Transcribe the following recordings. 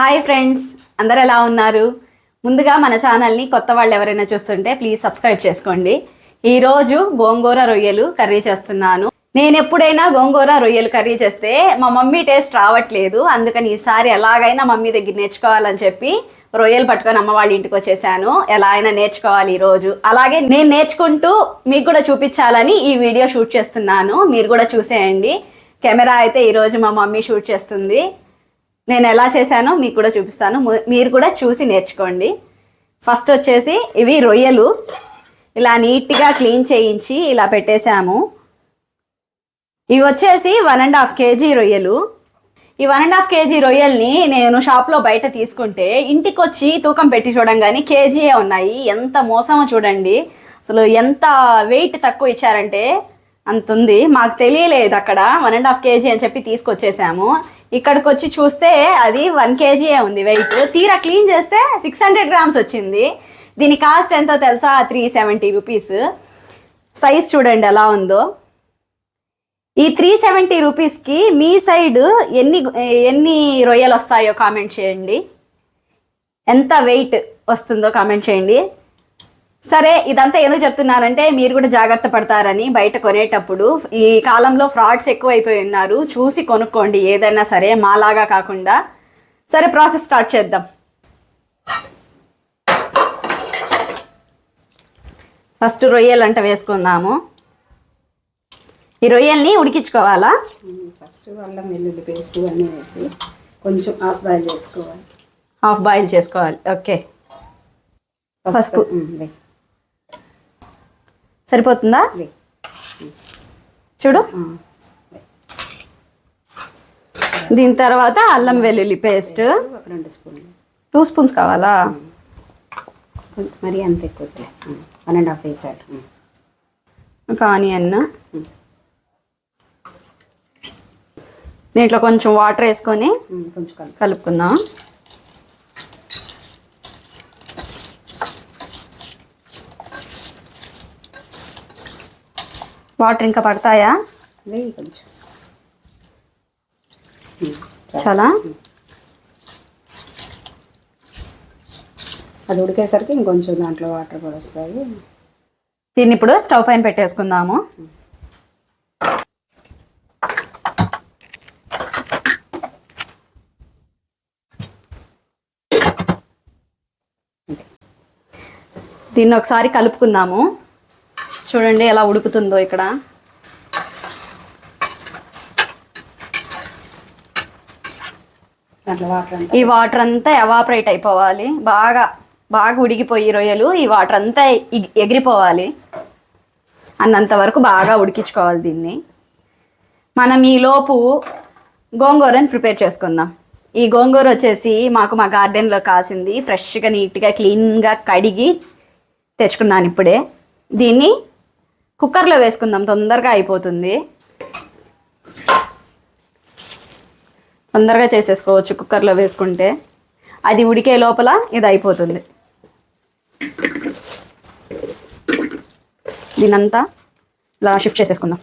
Hi friends అందరు ఎలా ఉన్నారు? ముందుగా మన ఛానల్ని కొత్త వాళ్ళు ఎవరైనా చూస్తుంటే ప్లీజ్ సబ్స్క్రైబ్ చేసుకోండి. ఈరోజు గోంగూర రొయ్యలు కర్రీ చేస్తున్నాను. నేను ఎప్పుడైనా గోంగూర రొయ్యలు కర్రీ చేస్తే మా మమ్మీ టేస్ట్ రావట్లేదు. అందుకని ఈసారి ఎలాగైనా మమ్మీ దగ్గర నేర్చుకోవాలని చెప్పి రొయ్యలు పట్టుకొని అమ్మ వాళ్ళ ఇంటికి వచ్చేసాను. ఎలా అయినా నేర్చుకోవాలి ఈరోజు అలాగే నేను నేర్చుకుంటూ మీకు కూడా చూపించాలని ఈ వీడియో షూట్ చేస్తున్నాను. మీరు కూడా చూసేయండి. కెమెరా అయితే ఈరోజు మా మమ్మీ షూట్ చేస్తుంది. నేను ఎలా చేశానో మీకు కూడా చూపిస్తాను. మీరు కూడా చూసి నేర్చుకోండి. ఫస్ట్ వచ్చేసి ఇవి రొయ్యలు. ఇలా నీట్గా క్లీన్ చేయించి ఇలా పెట్టేశాము. ఇవి వచ్చేసి వన్ అండ్ హాఫ్ కేజీ రొయ్యలు. ఈ వన్ అండ్ హాఫ్ కేజీ రొయ్యల్ని నేను షాప్లో బయట తీసుకుంటే ఇంటికి వచ్చి తూకం పెట్టి చూడంగానే కేజీయే ఉన్నాయి. ఎంత మోసమో చూడండి. అసలు ఎంత వెయిట్ తక్కువ ఇచ్చారంటే అంత ఉంది మాకు తెలియలేదు అక్కడ. వన్ అండ్ హాఫ్ కేజీ అని చెప్పి తీసుకొచ్చేసాము. ఇక్కడికి వచ్చి చూస్తే అది వన్ కేజీయే ఉంది వెయిట్ తీరా క్లీన్ చేస్తే సిక్స్ హండ్రెడ్ గ్రామ్స్ వచ్చింది. దీని కాస్ట్ ఎంతో తెలుసా? త్రీ సెవెంటీ రూపీస్ సైజ్ చూడండి ఎలా ఉందో. ఈ త్రీ సెవెంటీ రూపీస్కి మీ సైడ్ ఎన్ని ఎన్ని రొయ్యలు వస్తాయో కామెంట్ చేయండి. ఎంత వెయిట్ వస్తుందో కామెంట్ చేయండి. సరే ఇదంతా ఎందుకు చెప్తున్నానంటే మీరు కూడా జాగ్రత్త పడతారని బయట కొనేటప్పుడు ఈ కాలంలో ఫ్రాడ్స్ ఎక్కువైపోయి ఉన్నారు. చూసి కొనుక్కోండి ఏదైనా సరే మాలాగా కాకుండా. సరే ప్రాసెస్ స్టార్ట్ చేద్దాం. ఫస్ట్ రొయ్యలు అంట వేసుకుందాము. ఈ రొయ్యల్ని ఉడికించుకోవాలా? ఫస్ట్ అల్లం వెల్లుల్లి పేస్ట్ అన్నీ వేసి కొంచెం హాఫ్ బాయిల్ చేసుకోవాలి. హాఫ్ బాయిల్ చేసుకోవాలి. ఓకే. పసుపు. సరిపోతుందా. చూడు. దీని తర్వాత అల్లం వెల్లుల్లి పేస్ట్. ఒక రెండు స్పూన్లు. టూ స్పూన్స్ కావాలా? మరీ అంత ఎక్కువ వన్ అండ్ హాఫ్ వేచాడు ఒక ఆనియన్. దీంట్లో కొంచెం వాటర్ వేసుకొని కొంచెం కలుపు. కలుపుకుందాం. వాటర్ ఇంకా పడతాయా? కొంచెం. చాలా? అది ఉడికేసరికి ఇంకొంచెం దాంట్లో వాటర్ కూడా వస్తాయి దీన్ని ఇప్పుడు స్టవ్ పైన పెట్టేసుకుందాము. దీన్ని ఒకసారి కలుపుకుందాము. చూడండి ఎలా ఉడుకుతుందో ఇక్కడ. ఈ వాటర్ అంతా ఎవాపరేట్ అయిపోవాలి. బాగా బాగా ఉడికిపోయి రొయ్యలు ఈ వాటర్ అంతా ఎగ్- ఎగిరిపోవాలి. అన్నంత వరకు బాగా ఉడికించుకోవాలి దీన్ని. మనం ఈ లోపు గోంగూరని ప్రిపేర్ చేసుకుందాం. ఈ గోంగూర వచ్చేసి మాకు మా గార్డెన్లో కాసింది. ఫ్రెష్గా నీట్గా క్లీన్గా కడిగి తెచ్చుకున్నాను ఇప్పుడే. దీన్ని కుక్కర్లో వేసుకుందాం తొందరగా అయిపోతుంది. తొందరగా చేసేసుకోవచ్చు కుక్కర్లో వేసుకుంటే. అది ఉడికే లోపల ఇది అయిపోతుంది. దీనంతా ఇలా షిఫ్ట్ చేసేసుకుందాం.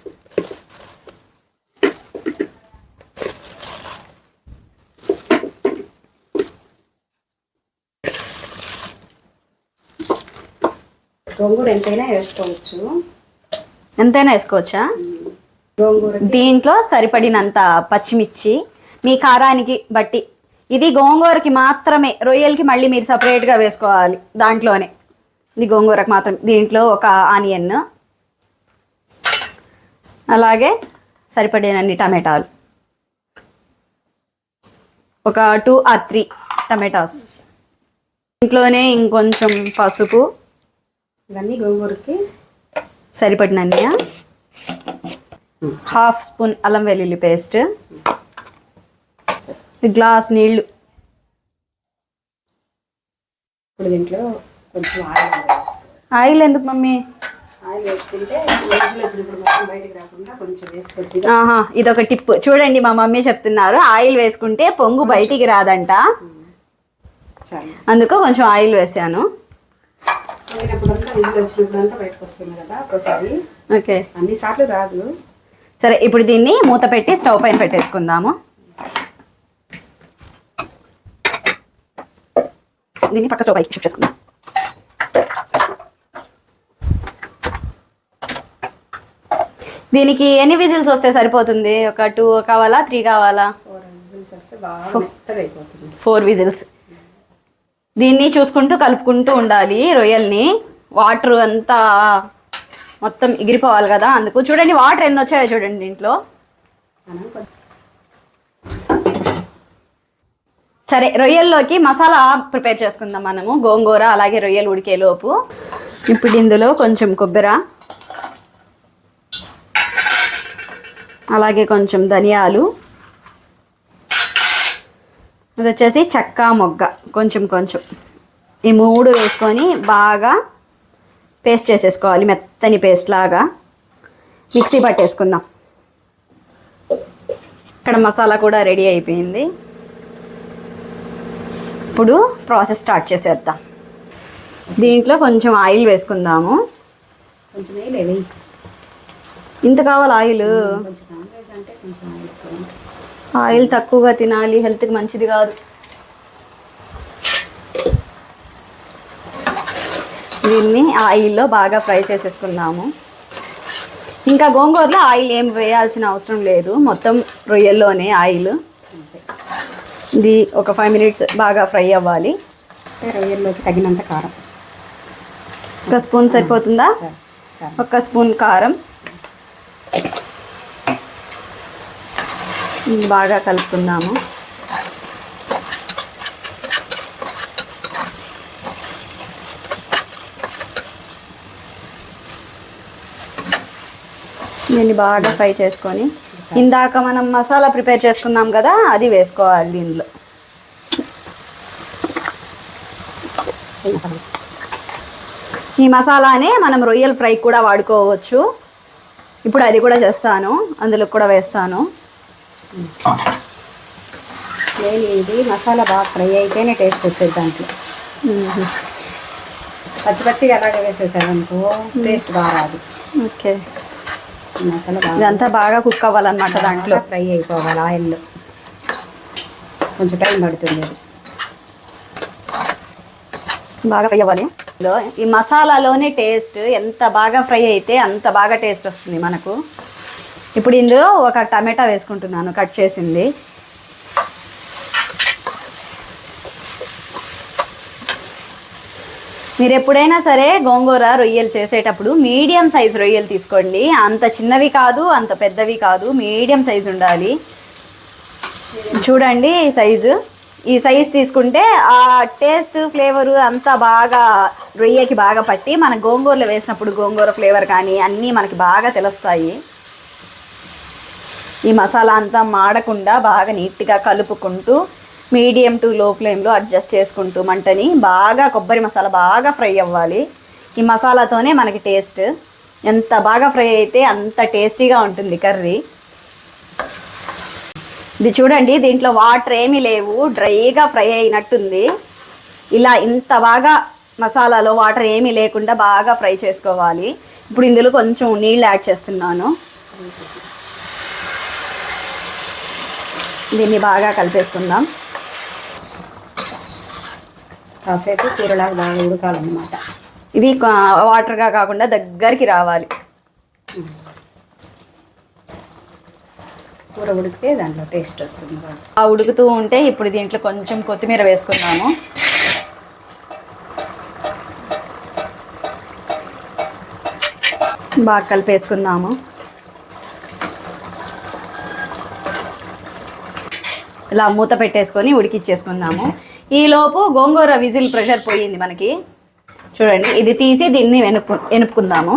గోంగూర ఎంతైనా వేసుకోవచ్చు. ఎంతైనా వేసుకోవచ్చా? గోంగూర దీంట్లో సరిపడినంత పచ్చిమిర్చి మీ కారానికి బట్టి. ఇది గోంగూరకి మాత్రమే రొయ్యలకి మళ్ళీ మీరు సపరేట్గా వేసుకోవాలి దాంట్లోనే. ఇది గోంగూరకు మాత్రం దీంట్లో ఒక ఆనియన్. అలాగే సరిపడినన్ని టమాటాలు. ఒక టూ ఆర్ త్రీ టమాటాస్. ఇంట్లోనే ఇంకొంచెం పసుపు. ఇవన్నీ గోంగూరకి సరిపడినన్ని హాఫ్ స్పూన్ అల్లం వెల్లుల్లి పేస్ట్. గ్లాస్ నీళ్ళు. ఇప్పుడు దీంట్లో కొంచెం ఆయిల్ ఎందుకు మమ్మీ? ఇదొక టిప్. చూడండి మా మమ్మీ చెప్తున్నారు. ఆయిల్ వేసుకుంటే పొంగు బయటికి రాదంట. అందుకు కొంచెం ఆయిల్ వేసాను. నీళ్ళు వచ్చినప్పుడంతా బయటకు వస్తుంది కదా ఒకసారి ఓకే. అన్ని సార్లు రాదు. సరే ఇప్పుడు దీన్ని మూత పెట్టి స్టవ్ పైన పెట్టేసుకుందాము. దీన్ని పక్క స్టవ్ పైకి షిఫ్ట్ చేసుకుందాం. దీనికి ఎన్ని విజిల్స్ వస్తే సరిపోతుంది? ఒక టూ కావాలా త్రీ కావాలా? Whistles four whistles. దీన్ని చూసుకుంటూ కలుపుకుంటూ ఉండాలి రొయ్యల్ని. వాటర్ అంతా మొత్తం ఎగిరిపోవాలి కదా. అందుకు చూడండి వాటర్ ఎన్ని వచ్చాయో చూడండి దీంట్లో సరే రొయ్యల్లోకి మసాలా ప్రిపేర్ చేసుకుందాం మనము. గోంగూర అలాగే రొయ్యలు ఉడికే లోపు. ఇప్పుడు ఇందులో కొంచెం కొబ్బరి అలాగే కొంచెం ధనియాలు. ఇది వచ్చేసి చెక్క మొగ్గ. కొంచెం కొంచెం. ఈ మూడు వేసుకొని బాగా పేస్ట్ చేసేసుకోవాలి మెత్తని పేస్ట్ లాగా. మిక్సీ పట్టేసుకుందాం. ఇక్కడ మసాలా కూడా రెడీ అయిపోయింది. ఇప్పుడు ప్రాసెస్ స్టార్ట్ చేసేద్దాం. దీంట్లో కొంచెం ఆయిల్ వేసుకుందాము. కొంచెం వెయ్యి ఇంత కావాలి ఆయిల్? ఆయిల్. ఆయిల్ తక్కువగా తినాలి హెల్త్కి మంచిది కాదు. దీన్ని ఆయిల్లో బాగా ఫ్రై చేసేసుకుందాము. ఇంకా గోంగూరలో ఆయిల్ ఏం వేయాల్సిన అవసరం లేదు. మొత్తం రొయ్యల్లోనే ఆయిల్. ఇది ఒక ఫైవ్ మినిట్స్ బాగా ఫ్రై అవ్వాలి. రొయ్యల్లోకి తగినంత కారం. ఒక స్పూన్ సరిపోతుందా? ఒక స్పూన్ కారం. బాగా కలుపుకుందాము. దీన్ని బాగా ఫ్రై చేసుకొని ఇందాక మనం మసాలా ప్రిపేర్ చేసుకున్నాం కదా అది వేసుకోవాలి దీనిలో. ఈ మసాలానే మనం రొయ్యల ఫ్రై కూడా వాడుకోవచ్చు. ఇప్పుడు అది కూడా చేస్తాను అందులో కూడా వేస్తాను. నేను ఇది మసాలా బాగా ఫ్రై అయితేనే టేస్ట్ వచ్చేది దాంట్లో. పచ్చి పచ్చిగా అలాగే వేసేసారనుకో టేస్ట్ బాగా రాదు. ఓకే. మసాలా ఇదంతా బాగా కుక్ అవ్వాలన్నమాట దాంట్లో. ఫ్రై అయిపోవాలి ఆయిల్లో కొంచెం టైం పడుతుంది. అది బాగా ఫ్రై అవ్వాలి. ఈ మసాలాలోనే టేస్ట్ ఎంత బాగా ఫ్రై అయితే అంత బాగా టేస్ట్ వస్తుంది మనకు. ఇప్పుడు ఇందులో ఒక టమాటా వేసుకుంటున్నాను కట్ చేసింది. మీరు ఎప్పుడైనా సరే గోంగూర రొయ్యలు చేసేటప్పుడు మీడియం సైజ్ రొయ్యలు తీసుకోండి. అంత చిన్నవి కాదు అంత పెద్దవి కాదు మీడియం సైజ్ ఉండాలి. చూడండి ఈ సైజు. ఈ సైజ్ తీసుకుంటే ఆ టేస్ట్ ఫ్లేవరు అంతా బాగా రొయ్యకి బాగా పట్టి మన గోంగూరలో వేసినప్పుడు గోంగూర ఫ్లేవర్ కానీ అన్నీ మనకి బాగా తెలుస్తాయి. ఈ మసాలా అంతా మాడకుండా బాగా నీట్గా కలుపుకుంటూ మీడియం టు లో ఫ్లేమ్లో అడ్జస్ట్ చేసుకుంటూ మంటని బాగా కొబ్బరి మసాలా బాగా ఫ్రై అవ్వాలి. ఈ మసాలాతోనే మనకి టేస్ట్. ఎంత బాగా ఫ్రై అయితే అంత టేస్టీగా ఉంటుంది కర్రీ. ఇది చూడండి దీంట్లో వాటర్ ఏమీ లేవు డ్రైగా ఫ్రై అయినట్టుంది. ఇలా ఇంత బాగా మసాలాలో వాటర్ ఏమీ లేకుండా బాగా ఫ్రై చేసుకోవాలి. ఇప్పుడు ఇందులో కొంచెం నీళ్ళు యాడ్ చేస్తున్నాను. దీన్ని బాగా కలిపేసుకుందాం. కాసేపు కూరలాగా బాగా ఉడకాలన్నమాట. ఇది వాటర్గా కాకుండా దగ్గరికి రావాలి. కూర ఉడికితే దాంట్లో టేస్ట్ వస్తుంది ఆ ఉడుకుతూ ఉంటే ఇప్పుడు దీంట్లో కొంచెం కొత్తిమీర వేసుకుందాము బాగా కలిపేసుకుందాము. ఇలా మూత పెట్టేసుకొని ఉడికిచ్చేసుకుందాము. ఈలోపు గోంగూర విజిల్ ప్రెషర్ పోయింది మనకి. చూడండి ఇది తీసి దీన్ని వెనుపు వెనుపుకుందాము.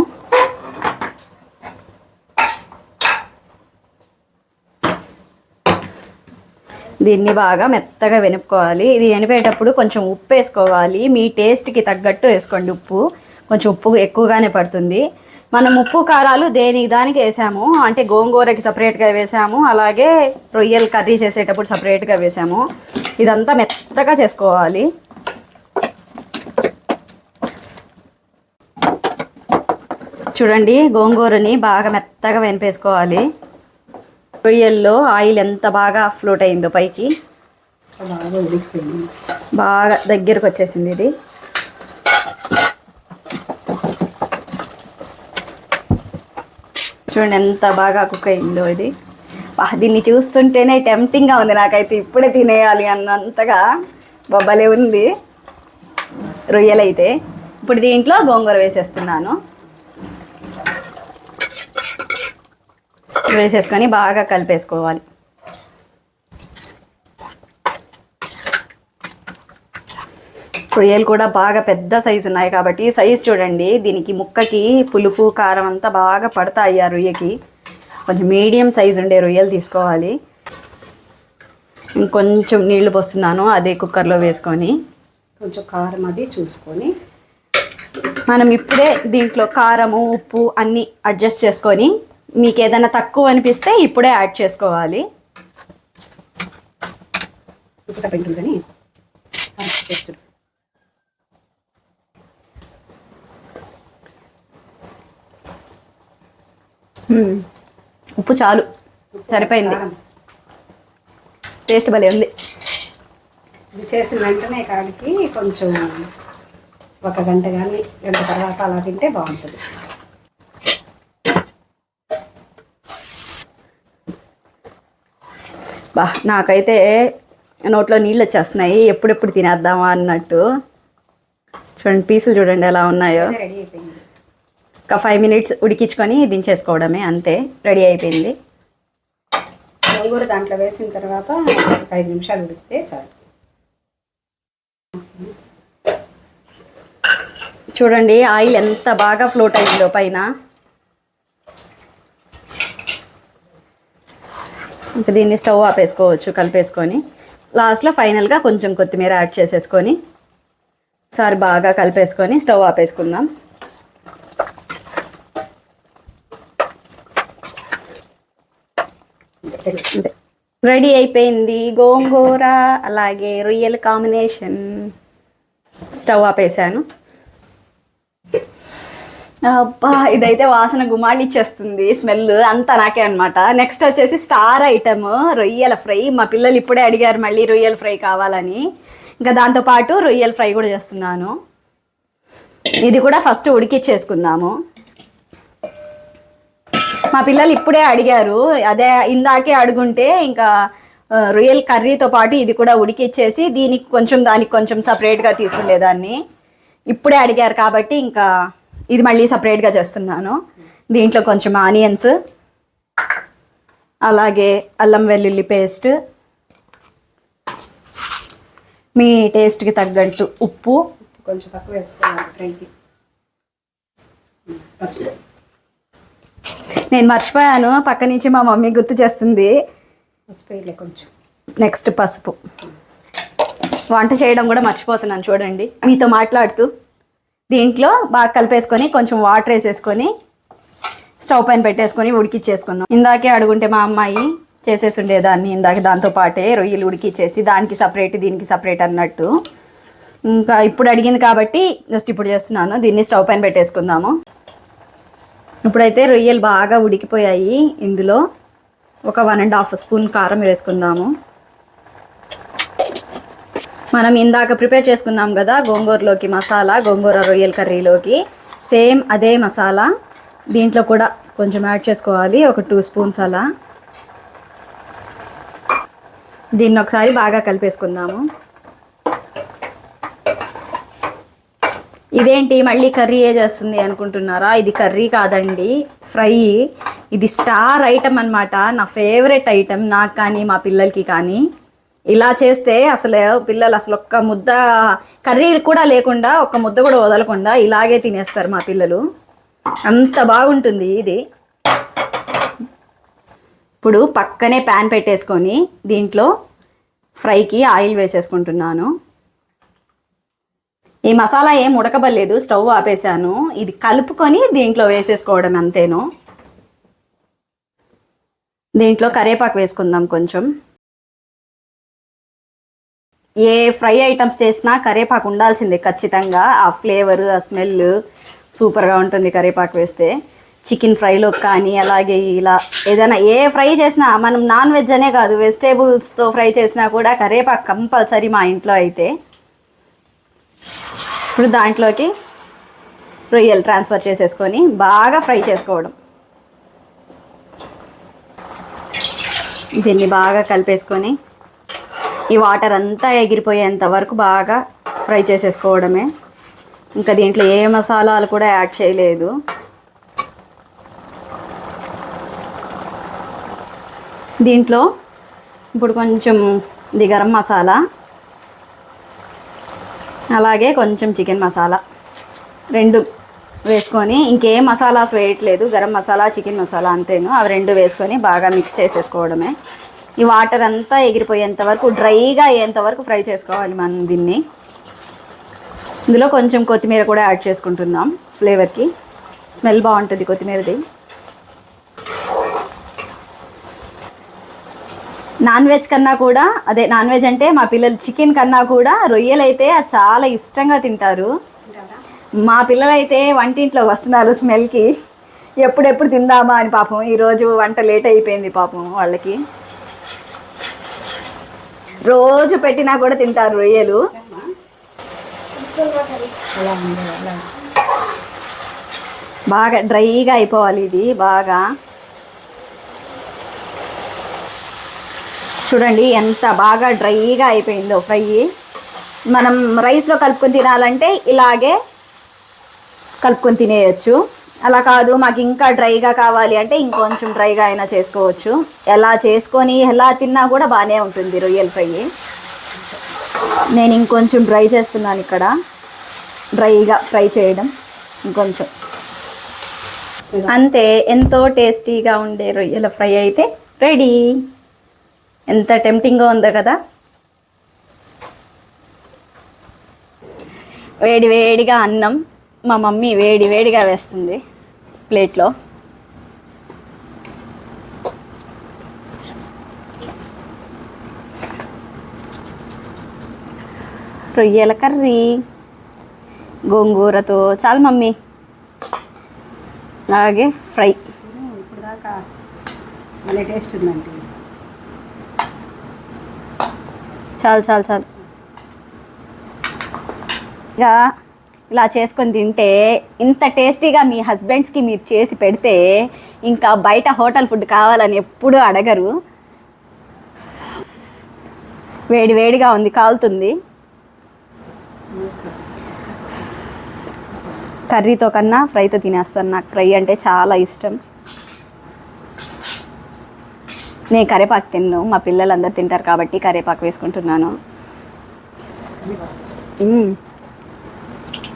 దీన్ని బాగా మెత్తగా వెనుపుకోవాలి ఇది వెనిపేటప్పుడు కొంచెం ఉప్పు వేసుకోవాలి. మీ టేస్ట్కి తగ్గట్టు వేసుకోండి ఉప్పు. కొంచెం ఉప్పు ఎక్కువగానే పడుతుంది. మనం ఉప్పు కారాలు దేనికి దానికి వేసాము. అంటే గోంగూరకి సపరేట్గా వేసాము. అలాగే రొయ్యలు కర్రీ చేసేటప్పుడు సపరేట్గా వేసాము. ఇదంతా మెత్తగా చేసుకోవాలి. చూడండి గోంగూరని బాగా మెత్తగా వెనిపేసుకోవాలి రొయ్యల్లో ఆయిల్ ఎంత బాగా ఫ్లోట్ అయిందో పైకి. బాగా దగ్గరకు వచ్చేసింది ఇది. చూడండి ఎంత బాగా కుక్ అయిందో ఇది. దీన్ని చూస్తుంటేనే టెంప్టింగ్గా ఉంది నాకైతే. ఇప్పుడే తినేయాలి అన్నంతగా. బొబ్బలే ఉంది. రొయ్యలైతే. ఇప్పుడు దీంట్లో గోంగూర వేసేస్తున్నాను. వేసేసుకొని బాగా కలిపేసుకోవాలి. రొయ్యలు కూడా బాగా పెద్ద సైజు ఉన్నాయి కాబట్టి సైజు చూడండి. దీనికి ముక్కకి పులుపు కారం అంతా బాగా పడతాయి ఆ రొయ్యకి. కొంచెం మీడియం సైజు ఉండే రొయ్యలు తీసుకోవాలి. ఇంకొంచెం నీళ్ళు పోస్తున్నాను అదే కుక్కర్లో వేసుకొని. కొంచెం కారం అది చూసుకొని. మనం ఇప్పుడే దీంట్లో కారము ఉప్పు అన్నీ అడ్జస్ట్ చేసుకొని మీకు ఏదైనా తక్కువ అనిపిస్తే ఇప్పుడే యాడ్ చేసుకోవాలి. ఉప్పు ఉప్పు చాలు. సరిపోయింది. టేస్ట్ భలే ఉంది. ఇది చేసిన వెంటనే కాడికి కొంచెం ఒక గంట కానీ గంట తర్వాత అలా తింటే బాగుంటుంది. బా నాకైతే నోట్లో నీళ్ళు వచ్చేస్తున్నాయి. ఎప్పుడెప్పుడు తినేద్దామా అన్నట్టు. చూడండి పీసులు చూడండి ఎలా ఉన్నాయో. రెడీ అయిపోయింది. ఒక ఫైవ్ మినిట్స్ ఉడికించుకొని దించేసుకోవడమే అంతే. రెడీ అయిపోయింది. గోంగూర దాంట్లో వేసిన తర్వాత ఒక ఐదు నిమిషాలు ఉడికితే చాలు. చూడండి ఆయిల్ ఎంత బాగా ఫ్లోట్ అయిందో పైన. ఇంకా దీన్ని స్టవ్ ఆపేసుకోవచ్చు కలిపేసుకొని. లాస్ట్లో ఫైనల్గా కొంచెం కొత్తిమీర యాడ్ చేసేసుకొని ఒకసారి బాగా కలిపేసుకొని స్టవ్ ఆపేసుకుందాం రెడీ. అంతే రెడీ అయిపోయింది. గోంగూర అలాగే రొయ్యల కాంబినేషన్. స్టవ్ ఆపేసాను అబ్బా ఇదైతే వాసన గుమాళి ఇచ్చేస్తుంది. స్మెల్ అంతా నాకే అనమాట నెక్స్ట్ వచ్చేసి స్టార్ ఐటమ్ రొయ్యల ఫ్రై. మా పిల్లలు ఇప్పుడే అడిగారు మళ్ళీ రొయ్యల ఫ్రై కావాలని. ఇంకా దాంతోపాటు రొయ్యల ఫ్రై కూడా చేస్తున్నాను. ఇది కూడా ఫస్ట్ ఉడికిచ్చేసుకుందాము. మా పిల్లలు ఇప్పుడే అడిగారు. అదే ఇందాకే అడుగుంటే ఇంకా రొయ్యల కర్రీతో పాటు ఇది కూడా ఉడికిచ్చేసి దీనికి కొంచెం దానికి కొంచెం సపరేట్గా తీసుకునేదాన్ని. ఇప్పుడే అడిగారు కాబట్టి ఇంకా ఇది మళ్ళీ సపరేట్గా చేస్తున్నాను. దీంట్లో కొంచెం ఆనియన్స్ అలాగే అల్లం వెల్లుల్లి పేస్ట్ మీ టేస్ట్కి తగ్గట్టు ఉప్పు. కొంచెం తక్కువ వేసుకోవాలి ఫ్రైకి. ఫస్ట్ నేను మర్చిపోయాను. పక్క నుంచి మా మమ్మీ గుర్తు చేస్తుంది. పసుపు కొంచెం. నెక్స్ట్ పసుపు. వంట చేయడం కూడా మర్చిపోతున్నాను చూడండి. మీతో మాట్లాడుతూ దీంట్లో బాగా కలిపేసుకొని కొంచెం వాటర్ వేసేసుకొని స్టవ్ పైన పెట్టేసుకొని ఉడికిచ్చేసుకుందాం. ఇందాకే అడుగుంటే మా అమ్మాయి చేసేసి ఉండేదాన్ని ఇందాక దాంతో పాటే రొయ్యలు ఉడికిచ్చేసి దానికి సపరేట్ దీనికి సపరేట్ అన్నట్టు. ఇంకా ఇప్పుడు అడిగింది కాబట్టి జస్ట్ ఇప్పుడు చేస్తున్నాను. దీన్ని స్టవ్ పైన పెట్టేసుకుందాము. ఇప్పుడైతే రొయ్యలు బాగా ఉడికిపోయాయి. ఇందులో ఒక వన్ అండ్ హాఫ్ స్పూన్ కారం వేసుకుందాము. మనం ఇందాక ప్రిపేర్ చేసుకున్నాం కదా గోంగూరలోకి మసాలా గోంగూర రొయ్యల కర్రీలోకి. సేమ్ అదే మసాలా. దీంట్లో కూడా కొంచెం యాడ్ చేసుకోవాలి. ఒక టూ స్పూన్స్ అలా. దీన్ని ఒకసారి బాగా కలిపేసుకుందాము. ఇదేంటి మళ్ళీ కర్రీ ఏ చేస్తుంది అనుకుంటున్నారా? ఇది కర్రీ కాదండి ఫ్రై. ఇది స్టార్ ఐటమ్ అన్నమాట నా ఫేవరెట్ ఐటమ్ నాకు కానీ మా పిల్లలకి కానీ. ఇలా చేస్తే అసలు పిల్లలు అసలు ఒక్క ముద్ద కర్రీ కూడా లేకుండా ఒక్క ముద్ద కూడా వదలకుండా ఇలాగే తినేస్తారు మా పిల్లలు. అంత బాగుంటుంది ఇది. ఇప్పుడు పక్కనే ప్యాన్ పెట్టేసుకొని దీంట్లో ఫ్రైకి ఆయిల్ వేసేసుకుంటున్నాను. ఈ మసాలా ఏం ఉడకబడలేదు స్టవ్ ఆపేసాను ఇది కలుపుకొని దీంట్లో వేసేసుకోవడం అంతేను. దీంట్లో కరేపాకు వేసుకుందాం కొంచెం. ఏ ఫ్రై ఐటమ్స్ చేసినా కరేపాకు ఉండాల్సిందే ఖచ్చితంగా. ఆ ఫ్లేవర్ ఆ స్మెల్ సూపర్గా ఉంటుంది కరేపాకు వేస్తే. చికెన్ ఫ్రైలో కానీ అలాగే ఇలా ఏదైనా ఏ ఫ్రై చేసినా మనం నాన్ వెజ్ అనే కాదు వెజిటేబుల్స్తో ఫ్రై చేసినా కూడా కరేపాకు కంపల్సరీ మా ఇంట్లో అయితే. ఇప్పుడు దాంట్లోకి రొయ్యలు ట్రాన్స్ఫర్ చేసేసుకొని బాగా ఫ్రై చేసుకోవడం. దీన్ని బాగా కలిపేసుకొని ఈ వాటర్ అంతా ఎగిరిపోయేంత వరకు బాగా ఫ్రై చేసేసుకోవడమే. ఇంకా దీంట్లో ఏ మసాలాలు కూడా యాడ్ చేయలేదు. దీంట్లో ఇప్పుడు కొంచెం ఇది గరం మసాలా అలాగే కొంచెం చికెన్ మసాలా. రెండు వేసుకొని ఇంకేం మసాలాస్ వేయట్లేదు. గరం మసాలా చికెన్ మసాలా అంతేను. అవి రెండు వేసుకొని బాగా మిక్స్ చేసేసుకోవడమే. ఈ వాటర్ అంతా ఎగిరిపోయేంత వరకు డ్రైగా అయ్యేంత వరకు ఫ్రై చేసుకోవాలి మనం దీన్ని. ఇందులో కొంచెం కొత్తిమీర కూడా యాడ్ చేసుకుంటున్నాం ఫ్లేవర్కి. స్మెల్ బాగుంటుంది కొత్తిమీరది. నాన్ వెజ్ కన్నా కూడా అదే నాన్ వెజ్ అంటే మా పిల్లలు చికెన్ కన్నా కూడా రొయ్యలైతే అది చాలా ఇష్టంగా తింటారు. మా పిల్లలైతే వంటింట్లో వస్తున్నారు స్మెల్కి. ఎప్పుడెప్పుడు తిందామా అని పాపం ఈరోజు వంట లేట్ అయిపోయింది పాపం వాళ్ళకి. రోజు పెట్టినా కూడా తింటారు రొయ్యలు. బాగా డ్రైగా అయిపోవాలి ఇది బాగా. చూడండి ఎంత బాగా డ్రైగా అయిపోయిందో ఫ్రై. మనం రైస్లో కలుపుకొని తినాలంటే ఇలాగే కలుపుకొని తినేయచ్చు. అలా కాదు మాకు ఇంకా డ్రైగా కావాలి అంటే ఇంకొంచెం డ్రైగా అయినా చేసుకోవచ్చు. ఎలా చేసుకొని ఎలా తిన్నా కూడా బాగానే ఉంటుంది రొయ్యల ఫ్రై. నేను ఇంకొంచెం డ్రై చేస్తున్నాను ఇక్కడ. డ్రైగా ఫ్రై చేయడం ఇంకొంచెం. అంతే ఎంతో టేస్టీగా ఉండే రొయ్యల ఫ్రై అయితే రెడీ. ఎంత టెంప్టింగ్గా ఉందో కదా. వేడి వేడిగా అన్నం మా మమ్మీ వేడి వేడిగా వేస్తుంది ప్లేట్లో. రొయ్యల కర్రీ గోంగూరతో చాలు మమ్మీ. అలాగే ఫ్రై. ఇప్పుడు దాకా టేస్ట్ ఉందండి. చాలు చాలు చాలు. ఇక ఇలా చేసుకొని తింటే ఇంత టేస్టీగా మీ హస్బెండ్స్కి మీరు చేసి పెడితే ఇంకా బయట హోటల్ ఫుడ్ కావాలని ఎప్పుడూ అడగరు. వేడి వేడిగా ఉంది కాలుతుంది. కర్రీతో కన్నా ఫ్రైతో తినేస్తాను నాకు ఫ్రై అంటే చాలా ఇష్టం. నేను కరేపాకు తిన్ను. మా పిల్లలందరూ తింటారు కాబట్టి కరేపాకు వేసుకుంటున్నాను.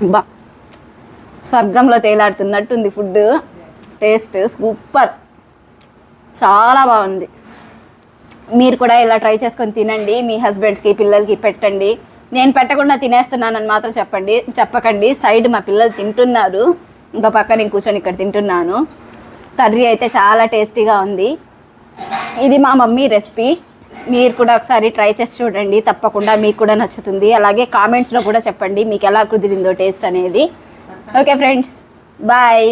బా. స్వర్గంలో తేలాడుతున్నట్టుంది ఫుడ్. Taste super. చాలా బాగుంది. మీరు కూడా ఇలా ట్రై చేసుకొని తినండి. మీ హస్బెండ్స్కి పిల్లలకి పెట్టండి. నేను పెట్టకుండా తినేస్తున్నానని మాత్రం చెప్పండి. చెప్పకండి. సైడ్ మా పిల్లలు తింటున్నారు. ఇంకా పక్క నేను కూర్చొని ఇక్కడ తింటున్నాను. కర్రీ అయితే చాలా టేస్టీగా ఉంది. ఇది మా మమ్మీ రెసిపీ. మీరు కూడా ఒకసారి ట్రై చేసి చూడండి. తప్పకుండా మీకు కూడా నచ్చుతుంది. అలాగే కామెంట్స్లో కూడా చెప్పండి మీకు ఎలా కుదిరిందో టేస్ట్ అనేది. Okay friends bye.